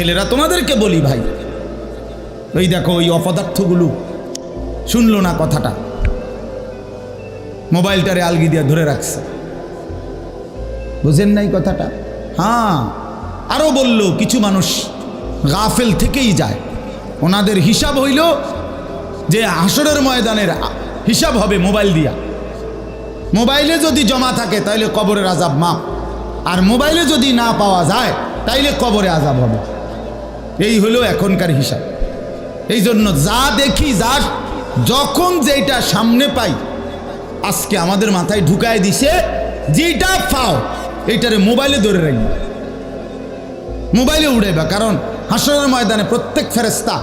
ছেলেরা তোমাদেরকে বলি ভাই। ওই দেখো ওই অপদার্থগুলো। শুনলো না কথাটা। মোবাইলটারে আলগি দিয়ে ধরে রাখছে। বুঝেন নাই কথাটা? হ্যাঁ আরও বলল, কিছু মানুষ গাফেল থেকেই যায়। ওনাদের হিসাব হইল যে আসরের ময়দানের হিসাব হবে মোবাইল দিয়া। মোবাইলে যদি জমা থাকে, তাইলে কবরের আজাব মাপ আর মোবাইলে যদি না পাওয়া যায়, তাইলে কবরে আজাব হবে। এই হলো এখনকার হিসাব। এই জন্য যা দেখি, যা যখন যেটা সামনে পাই, আজকে আমাদের মাথায় ঢুকায় দিছে যেটা পাও, এইটারে মোবাইলে ধরে রাখবে। মোবাইলে উড়াইবা, কারণ হাসরের ময়দানে প্রত্যেক ফেরেস্তা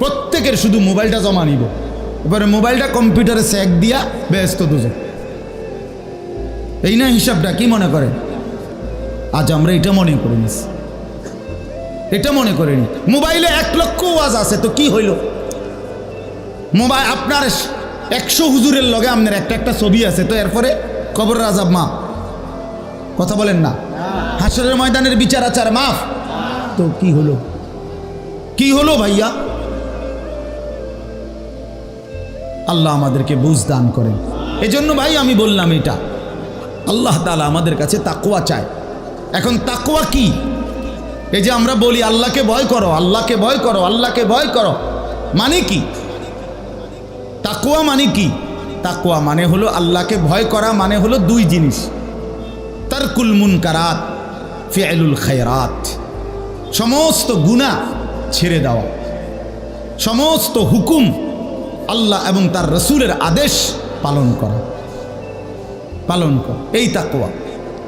প্রত্যেকের শুধু মোবাইলটা জমা নিব। এবারে মোবাইলটা কম্পিউটারে স্যাক দিয়া ব্যস্ত দুজন। এই না হিসাবটা কি মনে করেন? আজ আমরা এটা মনে করে নিছি এটা মনে করিনি। মোবাইলে এক লক্ষ ওয়াজ আছে, তো কি হইল? মোবাইল আপনার একশো হুজুরের লগে আপনার একটা একটা ছবি আছে, তো এরপরে কবর রাজাব মা। কথা বলেন না। হাসরের ময়দানের বিচার আচার মাফ। তো কি হলো? কি হলো ভাইয়া? আল্লাহ আমাদেরকে বুঝ দান করেন। এজন্য ভাই আমি বললাম এটা। আল্লাহ তালা আমাদের কাছে তাকুয়া চায়। এখন তাকুয়া কি? এই যে আমরা বলি, আল্লাহকে ভয় করো, আল্লাহকে ভয় করো, আল্লাহকে ভয় করো মানে কি? তাকুয়া মানে কি? তাকুয়া মানে হলো আল্লাহকে ভয় করা মানে হলো দুই জিনিস। তারকুল মুনকারাত ফেলুল খায়রাত। সমস্ত গুণা ছেড়ে দেওয়া। সমস্ত হুকুম আল্লাহ এবং তার রসুলের আদেশ পালন করা। পালন কর। এই তাকুয়া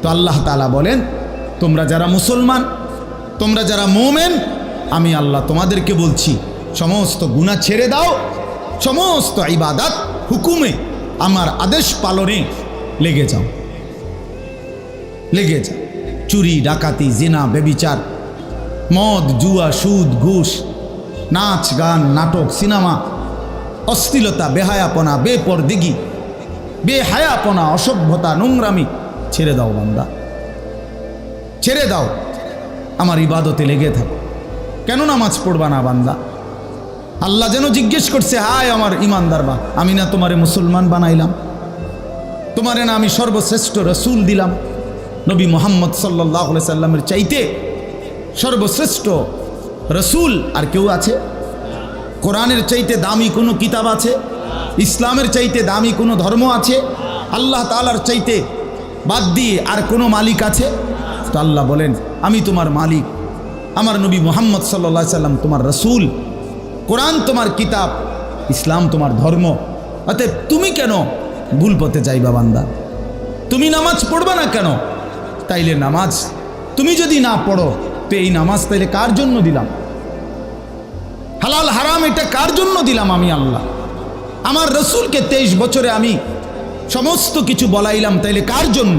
তো আল্লাহ তালা বলেন, তোমরা যারা মুসলমান তোমরা যারা মোমেন, আমি আল্লাহ তোমাদেরকে বলছি, সমস্ত গুণা ছেড়ে দাও, সমস্ত ইবাদাত হুকুমে আমার আদেশ পালনে লেগে যাও। লেগে যাও। চুরি, ডাকাতি, জিনা বেবিচার মদ, জুয়া, সুদ, ঘুষ, নাচ, গান, নাটক, সিনেমা, অশ্লীলতা, বেহায়াপনা, বেপরদিগি, বেহায়াপনা, অসভ্যতা, নোংরামি ছেড়ে দাও বান্দা। ছেড়ে দাও। আমার ইবাদতে লেগে থাকো। কেন নামাজ পড়বা না বান্দা? আল্লাহ যেন জিজ্ঞেস করছে, হায় আমার ইমানদার বা আমি না তোমারে মুসলমান বানাইলাম। তোমারে না আমি সর্বশ্রেষ্ঠ রসুল দিলাম। নবী মোহাম্মদ সাল্লাহ সাল্লামের চাইতে সর্বশ্রেষ্ঠ রসুল আর কেউ আছে? কোরআনের চাইতে দামি কোনো কিতাব আছে? ইসলামের চাইতে দামি কোনো ধর্ম আছে? আল্লাহ তালার চাইতে বাদ দিয়ে আর কোনো মালিক আছে? তো আল্লাহ বলেন, আমি তোমার মালিক। আমার নবী মোহাম্মদ সাল্লা সাল্লাম তোমার রসুল। কোরআন তোমার কিতাব, ইসলাম তোমার ধর্ম। অতএব তুমি কেন ভুল পথে যাইবা বান্দা? তুমি নামাজ পড়বা না কেন? তাইলে নামাজ। তুমি যদি না পড়ো, তো এই নামাজ তাইলে কার জন্য দিলাম? হালাল হারাম এটা কার জন্য দিলাম আমি আল্লাহ? আমার রসুলকে তেইশ বছরে আমি সমস্ত কিছু বলাইলাম, তাইলে কার জন্য?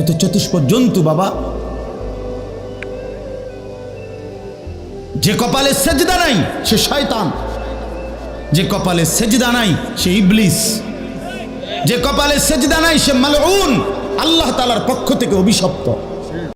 এ তো চতুষ্প জন্তু বাবা। যে কপালে সেজদা নাই, সে শয়তান। যে কপালে সেজদা নাই, সে ইবলিস। যে কপালে সেজদা নাই, সে মালউন। আল্লাহ তালার পক্ষ থেকে অভিশপ্ত।